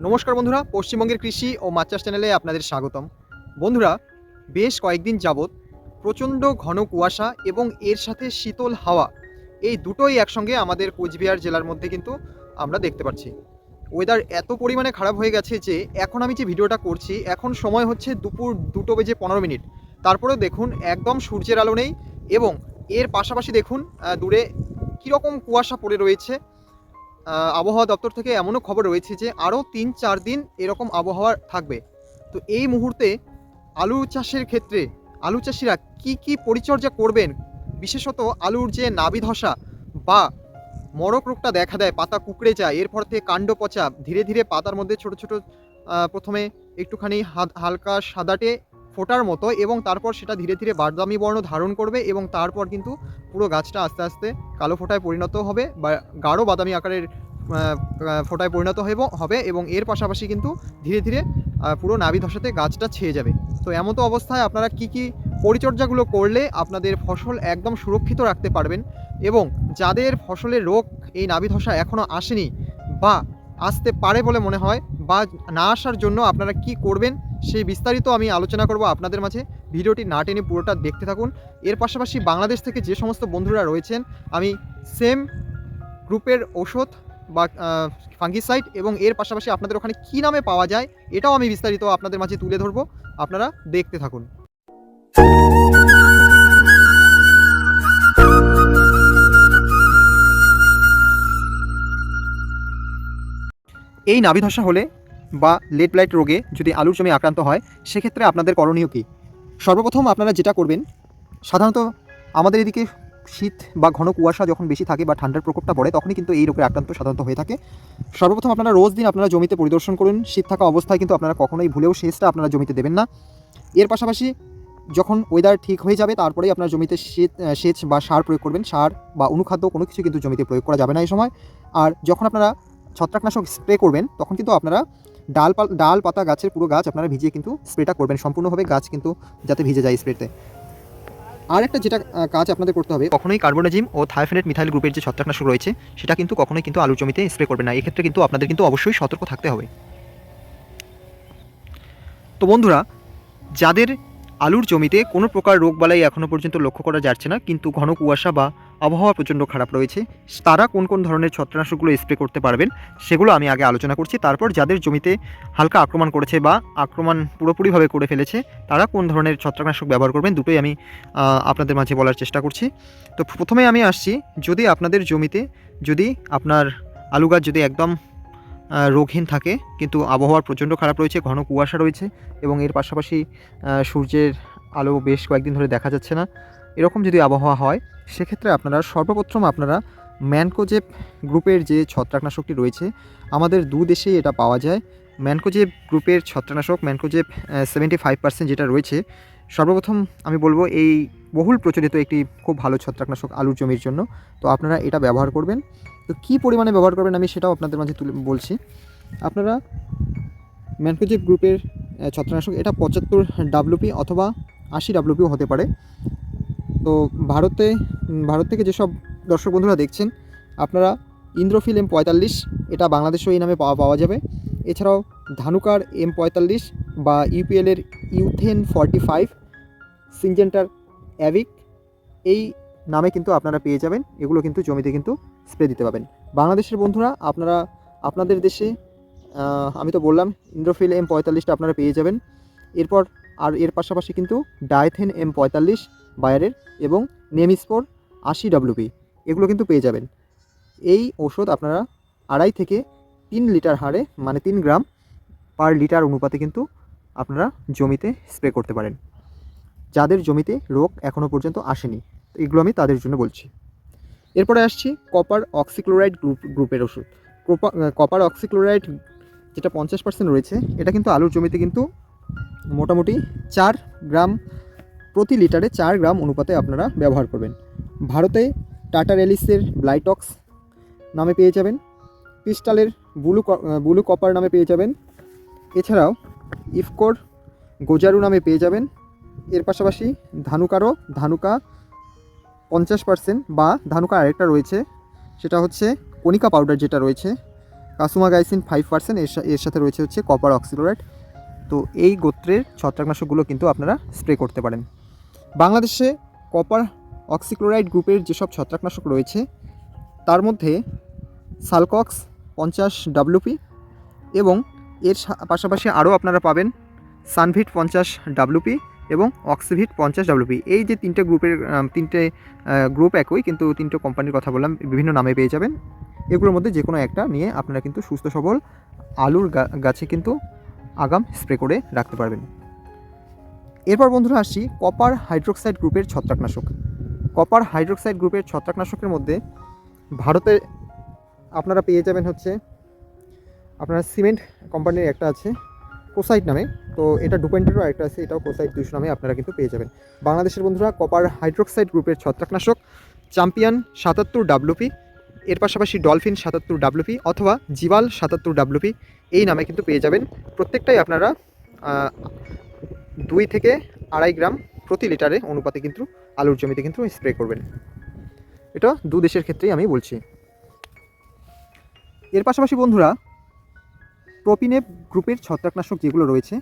নমস্কার বন্ধুরা, পশ্চিমবঙ্গের কৃষি ও মাছ চাষ চ্যানেলে আপনাদের স্বাগতম। বন্ধুরা, বেশ কয়েকদিন যাবৎ প্রচণ্ড ঘন কুয়াশা এবং এর সাথে শীতল হাওয়া, এই দুটোই একসঙ্গে আমাদের কোচবিহার জেলার মধ্যে কিন্তু আমরা দেখতে পাচ্ছি। ওয়েদার এত পরিমাণে খারাপ হয়ে গেছে যে, এখন আমি যে ভিডিওটা করছি, এখন সময় হচ্ছে দুপুর দুটো বেজে পনেরো মিনিট। তারপরেও দেখুন, একদম সূর্যের আলো নেই এবং এর পাশাপাশি দেখুন দূরে কীরকম কুয়াশা পড়ে রয়েছে। আবহাওয়া দপ্তর থেকে এমনও খবর রয়েছে যে আরও তিন চার দিন এরকম আবহাওয়া থাকবে। তো এই মুহূর্তে আলু চাষের ক্ষেত্রে, আলু চাষিরা কি কি পরিচর্যা করবেন? বিশেষত আলুর যে নাবি ধসা বা মরক রোগটা দেখা দেয়, পাতা কুকড়ে যায়, এরপর থেকে কাণ্ড পচা, ধীরে ধীরে পাতার মধ্যে ছোট ছোট প্রথমে একটুখানি হালকা সাদাটে ফোটার মতো এবং তারপর সেটা ধীরে ধীরে বাদামি বর্ণ ধারণ করবে এবং তারপর কিন্তু পুরো গাছটা আস্তে আস্তে কালো ফোঁটায় পরিণত হবে বা গাঢ় বাদামি আকারের ফোঁটায় পরিণত হবে এবং এর পাশাপাশি কিন্তু ধীরে ধীরে পুরো নাভি ধসাতে গাছটা ছেয়ে যাবে। তো এমতো অবস্থায় আপনারা কি কি পরিচর্যাগুলো করলে আপনাদের ফসল একদম সুরক্ষিত রাখতে পারবেন এবং যাদের ফসলের রোগ এই নাভি ধসা এখনও আসেনি বা আসতে পারে বলে মনে হয় বা না আসার জন্য আপনারা কি করবেন সেই বিস্তারিত আমি আলোচনা করব আপনাদের মাঝে। ভিডিওটি না টেনে পুরোটা দেখতে থাকুন। এর পাশাপাশি বাংলাদেশ থেকে যে সমস্ত বন্ধুরা রয়েছেন, আমি সেম গ্রুপের ওষুধ বা ফাঙ্গিসাইড এবং এর পাশাপাশি আপনাদের ওখানে কী নামে পাওয়া যায়, এটাও আমি বিস্তারিত আপনাদের মাঝে তুলে ধরবো। আপনারা দেখতে থাকুন। এই নাভিধসা হলে বা লেড ব্লাইট রোগে যদি আলুর জমি আক্রান্ত হয়, সেক্ষেত্রে আপনাদের করণীয় কী? সর্বপ্রথম আপনারা যেটা করবেন, সাধারণত আমাদের এদিকে শীত বা ঘন কুয়াশা যখন বেশি থাকে বা ঠান্ডার প্রকোপটা পড়ে, তখনই কিন্তু এই রোগের আক্রান্ত সাধারণত হয়ে থাকে। সর্বপ্রথম আপনারা রোজ দিন আপনারা জমিতে পরিদর্শন করুন, শীত থাকা অবস্থায় কিন্তু আপনারা কখনোই ভুলেও সেচটা আপনারা জমিতে দেবেন না। এর পাশাপাশি যখন ওয়েদার ঠিক হয়ে যাবে, তারপরেই আপনার জমিতে সেচ সেচ বা সার প্রয়োগ করবেন। সার বা অনুখাদ্য কোনো কিছু কিন্তু জমিতে প্রয়োগ করা যাবে না এই সময়। আর যখন আপনারা ছত্রাকনাশক স্প্রে করবেন, তখন কিন্তু আপনারা ডাল ডাল, পাতা, গাছের পুরো গাছ আপনারা ভিজিয়ে কিন্তু স্প্রেটা করবেন। সম্পূর্ণভাবে গাছ কিন্তু যাতে ভিজে যায় স্প্রেতে। আর একটা যেটা কাজ আপনাদের করতে হবে, কখনোই কার্বোনাজিম ও থায়োফেনেট মিথাইল গ্রুপের যে ছত্রাকনাশক রয়েছে, সেটা কিন্তু কখনোই কিন্তু আলুর জমিতে স্প্রে করবে না। এক্ষেত্রে কিন্তু আপনাদের কিন্তু অবশ্যই সতর্ক থাকতে হবে। তো বন্ধুরা, যাদের আলুর জমিতে কোনো প্রকার রোগবালাই এখনও পর্যন্ত লক্ষ্য করা যাচ্ছে না, কিন্তু ঘন কুয়াশা বা আবহাওয়া প্রচণ্ড খারাপ রয়েছে। তারা কোন কোন ধরনের ছত্রাকনাশকগুলো স্প্রে করতে পারবেন, সেগুলো আমি আগে আলোচনা করছি। তারপর যাদের জমিতে হালকা আক্রমণ করেছে বা আক্রমণ পুরোপুরিভাবে করে ফেলেছে, তারা কোন ধরনের ছত্রাকনাশক ব্যবহার করবেন, দুটোই আমি আপনাদের মাঝে বলার চেষ্টা করছি। তো প্রথমে আমি আসছি, যদি আপনাদের জমিতে, যদি আপনার আলু গাছ যদি একদম রোগহীন থাকে, কিন্তু আবহাওয়ার প্রচণ্ড খারাপ রয়েছে, ঘন কুয়াশা রয়েছে এবং এর পাশাপাশি সূর্যের আলো বেশ কয়েকদিন ধরে দেখা যাচ্ছে না এরকম যদি আবহাওয়া হয়, সেক্ষেত্রে আপনারা সর্বপ্রথম আপনারা ম্যানকোজেব গ্রুপের যে ছত্রাকনাশকটি রয়েছে, আমাদের দু দেশেই এটা পাওয়া যায়। ম্যানকোজেব গ্রুপের ছত্রাকনাশক ম্যানকোজেব সেভেন্টি ফাইভ পার্সেন্ট যেটা রয়েছে, সর্বপ্রথম আমি বলব এই বহুল প্রচলিত একটি খুব ভালো ছত্রাকনাশক আলুর জমির জন্য। তো আপনারা এটা ব্যবহার করবেন। তো কী পরিমাণে ব্যবহার করবেন আমি সেটাও আপনাদের মাঝে তুলে বলছি। আপনারা ম্যানকোজেব গ্রুপের ছত্রাকনাশক, এটা পঁচাত্তর ডাব্লুপি অথবা আশি ডাব্লুপিও হতে পারে। তো ভারতে, ভারত থেকে যেসব দর্শক বন্ধুরা দেখছেন, আপনারা ইন্দ্রফিল এম পঁয়তাল্লিশ, এটা বাংলাদেশেও এই নামে পাওয়া পাওয়া যাবে। এছাড়াও ধানুকার এম পঁয়তাল্লিশ বা ইউপিএলের ইউথেন ফর্টি ফাইভ, সিনজেন্টার অ্যাভিক, এই নামে কিন্তু আপনারা পেয়ে যাবেন। এগুলো কিন্তু জমিতে কিন্তু স্প্রে দিতে পাবেন। বাংলাদেশের বন্ধুরা, আপনারা, আপনাদের দেশে আমি তো বললাম, ইন্দ্রফিল এম পঁয়তাল্লিশটা আপনারা পেয়ে যাবেন। এরপর, আর এর পাশাপাশি কিন্তু ডায়থেন এম পঁয়তাল্লিশ বায়ারের এবং নেমিস্পোর আশি ডাব্লুপি এগুলো কিন্তু পেয়ে যাবেন। এই ওষুধ আপনারা আড়াই থেকে তিন লিটার হারে মানে তিন গ্রাম পার লিটার অনুপাতে কিন্তু আপনারা জমিতে স্প্রে করতে পারেন। যাদের জমিতে রোগ এখনও পর্যন্ত আসেনি, এগুলো আমি তাদের জন্য বলছি। এরপরে আসছি কপার অক্সিক্লোরাইড গ্রুপ গ্রুপের ওষুধ। কোপা- কপার অক্সিক্লোরাইড যেটা পঞ্চাশ পার্সেন্ট রয়েছে, এটা কিন্তু আলুর জমিতে কিন্তু মোটামুটি চার গ্রাম প্রতি লিটারে চার গ্রাম অনুপাতে আপনারা ব্যবহার করবেন। ভারতে টাটা রেলিসের ব্লাইটক্স নামে পেয়ে যাবেন। ক্রিস্টালের ব্লু ব্লু কপার নামে পেয়ে যাবেন। এছাড়াও ইফকোর গোজারু নামে পেয়ে যাবেন। এর পাশাপাশি ধানুকারও ধানুকা পঞ্চাশ পার্সেন্ট বা ধানুকা আরেকটা রয়েছে, সেটা হচ্ছে কণিকা পাউডার যেটা রয়েছে। কাসুমাগাইসিন ফাইভ পার্সেন্ট, এর এর সাথে রয়েছে হচ্ছে কপার অক্সিলোরাইড। তো এই গোত্রের ছত্রাকনাশকগুলো কিন্তু আপনারা স্প্রে করতে পারেন। বাংলাদেশে কপার অক্সিক্লোরাইড গ্রুপের যেসব ছত্রাকনাশক রয়েছে, তার মধ্যে সালকক্স পঞ্চাশ ডাব্লুপি এবং এর পাশাপাশি আরও আপনারা পাবেন সানভিট পঞ্চাশ ডাব্লুপি এবং অক্সিভিট পঞ্চাশ ডাব্লুপি এই যে তিনটে গ্রুপের তিনটে গ্রুপ একই, কিন্তু তিনটে কোম্পানির কথা বললাম, বিভিন্ন নামে পেয়ে যাবেন। এগুলোর মধ্যে যে কোনো একটা নিয়ে আপনারা কিন্তু সুস্থ সবল আলুর গাছে কিন্তু আগাম স্প্রে করে রাখতে পারবেন। এরপর বন্ধুরা আসছি কপার হাইড্রোক্সাইড গ্রুপের ছত্রাকনাশক। কপার হাইড্রোক্সাইড গ্রুপের ছত্রাকনাশকের মধ্যে ভারতে আপনারা পেয়ে যাবেন হচ্ছে, আপনারা সিমেন্ট কোম্পানির একটা আছে, কোসাইট নামে। তো এটা ডুপেন্টেরও একটা আছে, এটাও কোসাইট দুশো নামে আপনারা কিন্তু পেয়ে যাবেন। বাংলাদেশের বন্ধুরা কপার হাইড্রোক্সাইড গ্রুপের ছত্রাকনাশক চ্যাম্পিয়ন সাতাত্তর ডাব্লুপি এর পাশাপাশি ডলফিন সাতাত্তর ডাব্লুপি অথবা জিবাল সাতাত্তর ডাব্লুপি এই নামে কিন্তু পেয়ে যাবেন। প্রত্যেকটাই আপনারা দুই থেকে আড়াই গ্রাম প্রতি লিটারে অনুপাতে কিন্তু আলুর জমিতে কিন্তু স্প্রে করবেন। এটা দু দেশের ক্ষেত্রেই আমি বলছি। এর পাশাপাশি বন্ধুরা প্রোপিনেপ গ্রুপের ছত্রাকনাশক যেগুলো রয়েছে,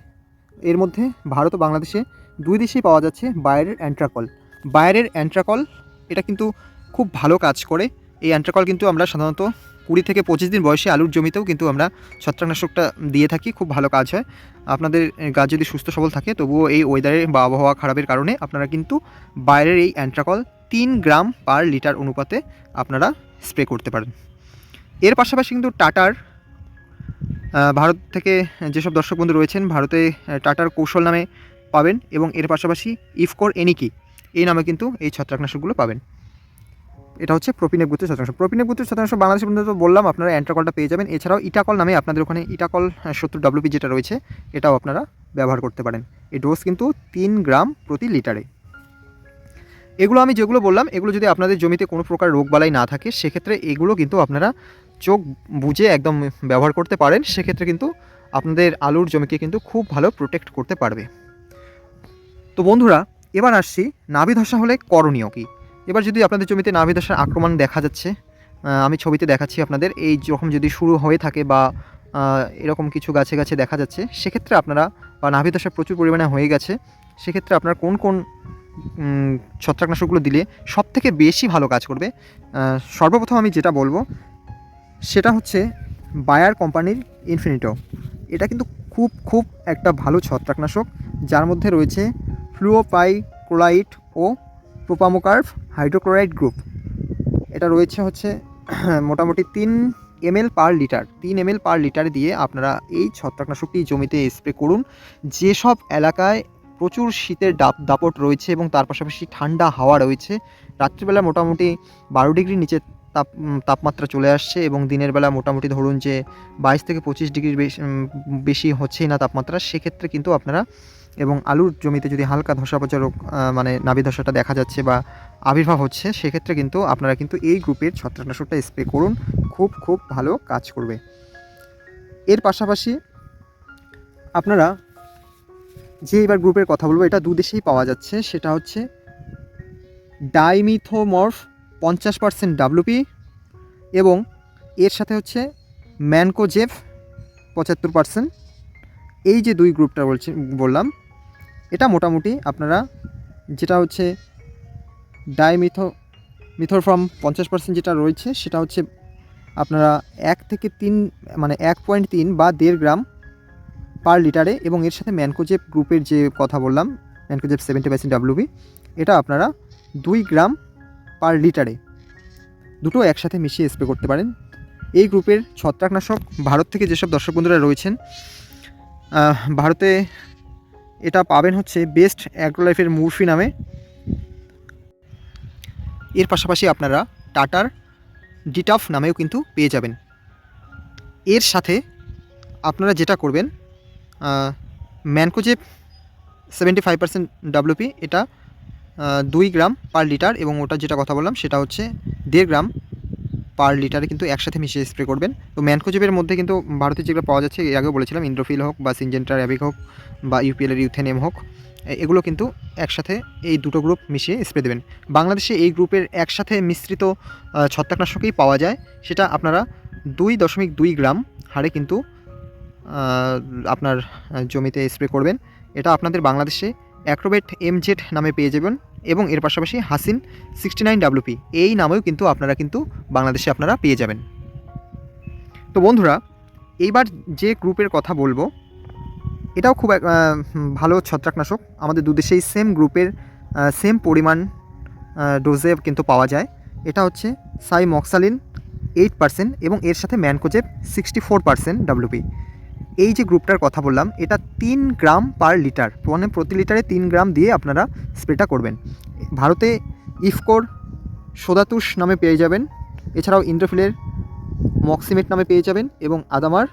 এর মধ্যে ভারত ও বাংলাদেশে দুই দেশেই পাওয়া যাচ্ছে বায়ারের অ্যান্ট্রাকল। বায়ারের অ্যান্ট্রাকল, এটা কিন্তু খুব ভালো কাজ করে। এই অ্যান্ট্রাকল কিন্তু আমরা সাধারণত কুড়ি থেকে পঁচিশ দিন বয়সে আলুর জমিতেও কিন্তু আমরা ছত্রাকনাশকটা দিয়ে থাকি, খুব ভালো কাজ হয়। আপনাদের গাছ যদি সুস্থ সবল থাকে, তবুও এই ওয়েদারের বা আবহাওয়া খারাপের কারণে আপনারা কিন্তু বাইরের এই অ্যান্ট্রাকল তিন গ্রাম পার লিটার অনুপাতে আপনারা স্প্রে করতে পারেন। এর পাশাপাশি কিন্তু টাটার ভারত থেকে যেসব দর্শক বন্ধু রয়েছেন, ভারতে টাটার কৌশল নামে পাবেন এবং এর পাশাপাশি ইফকোর এনিকি, এই নামে কিন্তু এই ছত্রাকনাশকগুলো পাবেন। এটা হচ্ছে প্রোপিনেক গুত্রের ছত্রাকনাশক প্রোপিনেক গুত্রের ছত্রাকনাশক বাংলাদেশের বন্ধু তো বললাম, আপনারা অ্যান্ট্রাকলটা পেয়ে যাবেন। এছাড়াও ইটাকল নামে আপনাদের ওখানে ইটাকল সত্তর ডাব্লুপি যেটা রয়েছে, এটাও আপনারা ব্যবহার করতে পারেন। এই ডোজ কিন্তু তিন গ্রাম প্রতি লিটারে। এগুলো আমি যেগুলো বললাম, এগুলো যদি আপনাদের জমিতে কোনো প্রকার রোগবালাই না থাকে, সেক্ষেত্রে এগুলো কিন্তু আপনারা চোখ বুঝে একদম ব্যবহার করতে পারেন। সেক্ষেত্রে কিন্তু আপনাদের আলুর জমিকে কিন্তু খুব ভালো প্রোটেক্ট করতে পারবে। তো বন্ধুরা, এবার আসছি নাভি ধসা হলে করণীয় কী? এবার যদি আপনাদের জমিতে নাভি ধসার আক্রমণ দেখা যাচ্ছে আমি ছবিতে দেখাচ্ছি আপনাদের, এই যখন যদি শুরু হয়ে থাকে বা এরকম কিছু গাছে গাছে দেখা যাচ্ছে, সেক্ষেত্রে আপনারা, বা নাভি ধসা প্রচুর পরিমাণে হয়ে গেছে, সেক্ষেত্রে আপনার কোন কোন ছত্রাকনাশকগুলো দিলে সব থেকে বেশি ভালো কাজ করবে? সর্বপ্রথম আমি যেটা বলব, সেটা হচ্ছে বায়ার কোম্পানির ইনফিনিটো এটা কিন্তু খুব খুব একটা ভালো ছত্রাকনাশক, যার মধ্যে রয়েছে ফ্লুওপাইক্লোরাইট ও প্রোপামোকার্ভ হাইড্রোক্লোরাইড গ্রুপ এটা রয়েছে হচ্ছে, মোটামুটি তিন এমএল পার লিটার তিন এমএল পার লিটার দিয়ে আপনারা এই ছত্রাকনাশকটি জমিতে স্প্রে করুন। যেসব এলাকায় প্রচুর শীতের দাপ, দাপট রয়েছে এবং তার পাশাপাশি ঠান্ডা হাওয়া রয়েছে, রাত্রিবেলা মোটামুটি বারো ডিগ্রির নিচে তাপ তাপমাত্রা চলে আসছে এবং দিনের বেলা মোটামুটি ধরুন যে বাইশ থেকে পঁচিশ ডিগ্রির বেশি বেশি হচ্ছেই না তাপমাত্রা, সেক্ষেত্রে কিন্তু আপনারা এবং আলুর জমিতে যদি হালকা ধসা পচা রোগ মানে নাভি ধসাটা দেখা যাচ্ছে বা আবির্ভাব হচ্ছে, সেক্ষেত্রে কিন্তু আপনারা কিন্তু এই গ্রুপের ছত্রাকনাশকটা স্প্রে করুন। খুব খুব ভালো কাজ করবে। এর পাশাপাশি আপনারা যে এবার গ্রুপের কথা বলব, এটা দু দেশেই পাওয়া যাচ্ছে। সেটা হচ্ছে ডাইমিথোমর্ফ পঞ্চাশ পার্সেন্ট ডাব্লুপি এবং এর সাথে হচ্ছে ম্যানকোজেফ পঁচাত্তর পার্সেন্ট। এই যে দুই গ্রুপটা বলছি, বললাম মোটামুটি আপনারা যেটা হচ্ছে ডাইমিথো, মিথোরফর্ম পঞ্চাশ পার্সেন্ট যেটা রয়েছে, সেটা হচ্ছে আপনারা এক থেকে তিন মানে এক পয়েন্ট তিন বা দেড় গ্রাম পার লিটারে এবং এর সাথে ম্যানকোজেপ গ্রুপের যে কথা বললাম ম্যানকোজেপ সেভেন্টি পার্সেন্ট ডাব্লুবি এটা আপনারা দুই গ্রাম পার লিটারে দুটো একসাথে মিশিয়ে স্প্রে করতে পারেন। এই গ্রুপের ছত্রাকনাশক, ভারত থেকে যেসব দর্শক বন্ধুরা রয়েছেন ভারতে এটা পাবেন হচ্ছে বেস্ট অ্যাগ্রোলাইফের মুরফি নামে। এর পাশাপাশি আপনারা টাটার ডিটাফ নামেও কিন্তু পেয়ে যাবেন। এর সাথে আপনারা যেটা করবেন mancozeb seventy five percent WP এটা দুই গ্রাম পার লিটার এবং ওটা যেটা কথা বললাম সেটা হচ্ছে দেড় গ্রাম পার লিটারে কিন্তু একসাথে মিশিয়ে স্প্রে করবেন। তো ম্যানকোজেবের মধ্যে কিন্তু ভারতে যেগুলো পাওয়া যাচ্ছে, এর আগেও বলেছিলাম ইন্ড্রোফিল হোক বা সিনজেন্টার অ্যাবিক হোক বা ইউপিএলের ইউথেনেম হোক এগুলো কিন্তু একসাথে এই দুটো গ্রুপ মিশিয়ে স্প্রে দেবেন। বাংলাদেশে এই গ্রুপের একসাথে মিশ্রিত ছত্রাকনাশকই পাওয়া যায়। সেটা আপনারা দুই দশমিক দুই গ্রাম হারে কিন্তু আপনার জমিতে স্প্রে করবেন। এটা আপনাদের বাংলাদেশে অ্যাক্রোবেট এমজেড নামে পেয়ে যাবেন এবং এর পাশাপাশি হাসিন সিক্সটি নাইন ডাব্লুপি এই নামেও কিন্তু আপনারা কিন্তু বাংলাদেশে আপনারা পেয়ে যাবেন। তো বন্ধুরা, এইবার যে গ্রুপের কথা বলব, এটাও খুব ভালো ছত্রাকনাশক। আমাদের দুদেশেই সেম গ্রুপের সেম পরিমাণ ডোজে কিন্তু পাওয়া যায়। এটা হচ্ছে সাইমক্সালিন এইট পার্সেন্ট এবং এর সাথে mancozeb sixty four percent WP এই যে গ্রুপটার কথা বললাম, এটা তিন গ্রাম পার লিটার মানে প্রতি লিটারে তিন গ্রাম দিয়ে আপনারা স্প্রেটা করবেন। ভারতে ইফকোর সোদাতুষ নামে পেয়ে যাবেন, এছাড়াও ইন্দ্রফিলের মক্সিমেট নামে পেয়ে যাবেন এবং আদামার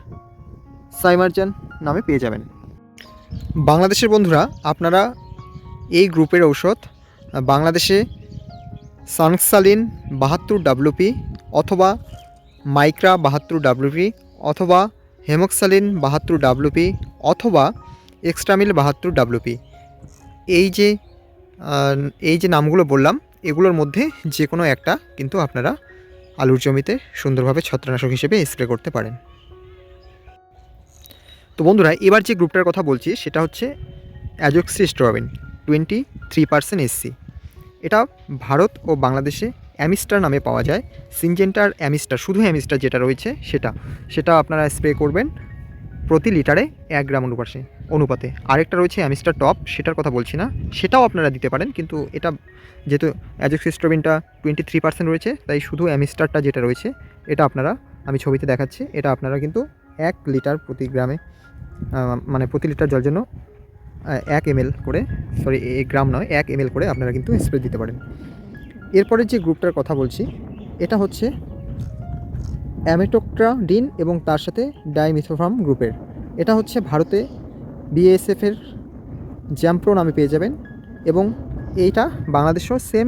সাইমারজান নামে পেয়ে যাবেন। বাংলাদেশের বন্ধুরা, আপনারা এই গ্রুপের ঔষধ, বাংলাদেশে সানসালিন বাহাত্তর ডাব্লুপি অথবা মাইক্রা বাহাত্তর ডাব্লুপি অথবা হেমক্সালিন বাহাত্তর ডাব্লুপি অথবা এক্সট্রামিল বাহাত্তর ডাব্লুপি এই যে এই যে নামগুলো বললাম, এগুলোর মধ্যে যে কোনো একটা কিন্তু আপনারা আলুর জমিতে সুন্দরভাবে ছত্রনাশক হিসেবে স্প্রে করতে পারেন। তো বন্ধুরা, এবার যে গ্রুপটার কথা বলছি, সেটা হচ্ছে azoxystrobin twenty three percent SC এটা ভারত ও বাংলাদেশে অ্যামিস্টার নামে পাওয়া যায়। সিনজেন্টার অ্যামিস্টার, শুধু অ্যামিস্টার যেটা রয়েছে সেটা। সেটা আপনারা স্প্রে করবেন প্রতি লিটারে এক গ্রাম অনুপাতে অনুপাতে। আরেকটা রয়েছে অ্যামিস্টার টপ, সেটার কথা বলছি না। সেটাও আপনারা দিতে পারেন, কিন্তু এটা যেহেতু অ্যাজক্সিস্ট্রবিনটা টোয়েন্টি থ্রি পার্সেন্ট রয়েছে, তাই শুধু অ্যামিস্টারটা যেটা রয়েছে, এটা আপনারা, আমি ছবিতে দেখাচ্ছি, এটা আপনারা কিন্তু এক লিটার প্রতি গ্রামে মানে প্রতি লিটার জল জন্য এক এমএল করে সরি গ্রাম নয়, এক এমএল করে আপনারা কিন্তু স্প্রে দিতে পারেন। এরপরে যে গ্রুপটার কথা বলছি, এটা হচ্ছে অ্যামেটোক্ট্রাডিন এবং তার সাথে ডাইমিথোফার্ম গ্রুপের। এটা হচ্ছে ভারতে বিএসএফের জ্যাম্প্রো নামে পেয়ে যাবেন এবং এইটা বাংলাদেশেও সেম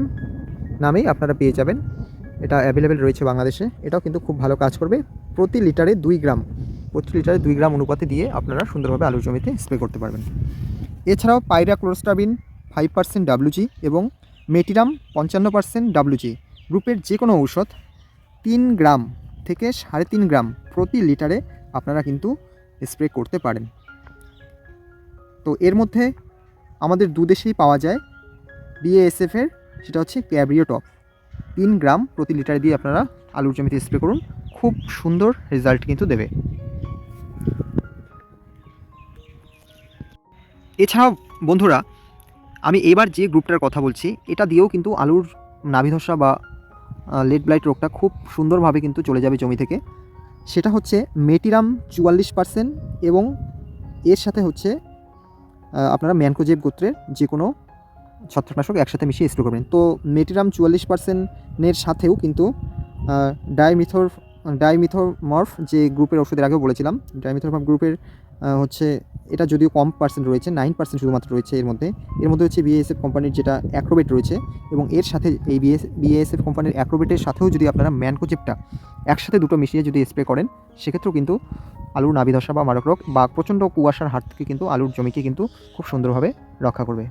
নামেই আপনারা পেয়ে যাবেন। এটা অ্যাভেলেবেল রয়েছে বাংলাদেশে। এটাও কিন্তু খুব ভালো কাজ করবে। প্রতি লিটারে দুই গ্রাম, প্রতি লিটারে দুই গ্রাম অনুপাতে দিয়ে আপনারা সুন্দরভাবে আলুর জমিতে স্প্রে করতে পারবেন। এছাড়াও pyraclostrobin five percent WG এবং মেটিরাম পঞ্চান্ন পার্সেন্ট ডাব্লুজি গ্রুপের যে কোনো ঔষধ, তিন গ্রাম থেকে সাড়ে তিন গ্রাম প্রতি লিটারে আপনারা কিন্তু স্প্রে করতে পারেন। তো এর মধ্যে আমাদের দু দেশেই পাওয়া যায় বিএএসএফের সেটা হচ্ছে ক্যাব্রিও টপ। তিন গ্রাম প্রতি লিটারে দিয়ে আপনারা আলুর জমিতে স্প্রে করুন, খুব সুন্দর রেজাল্ট কিন্তু দেবে। এছাড়াও বন্ধুরা আমি এবার যে গ্রুপটার কথা বলছি, এটা দিয়েও কিন্তু আলুর নাভিধসা বা লেড ব্লাইট রোগটা খুব সুন্দরভাবে কিন্তু চলে যাবে জমি থেকে। সেটা হচ্ছে মেটিরাম চুয়াল্লিশ পার্সেন্ট এবং এর সাথে হচ্ছে আপনারা ম্যানকোজেব গোত্রের যে কোনো ছত্রাকনাশক একসাথে মিশিয়ে স্প্রে করবেন। তো মেটিরাম চুয়াল্লিশ পার্সেন্টের সাথেও কিন্তু ডাইমিথর ডাইমিথোমর্ফ যে গ্রুপের ওষুধের আগেও বলেছিলাম ডাইমিথোমর্ফ গ্রুপের হচ্ছে এটা যদিও কম পার্সেন্ট রয়েছে নাইন পার্সেন্ট শুধুমাত্র রয়েছে এর মধ্যে। এর মধ্যে হচ্ছে বিএসএফ কোম্পানির যেটা অ্যাক্রোবেট রয়েছে এবং এর সাথে এই বিএস বিএসএফ কোম্পানির অ্যাক্রোবেটের সাথেও যদি আপনারা ম্যানকোচেপটা একসাথে দুটো মিশিয়ে যদি স্প্রে করেন, সেক্ষেত্রেও কিন্তু আলুর নাবিধসা বা মারক রোগ বা প্রচণ্ড কুয়াশার হাত থেকে কিন্তু আলুর জমিকে কিন্তু খুব সুন্দরভাবে রক্ষা করবে।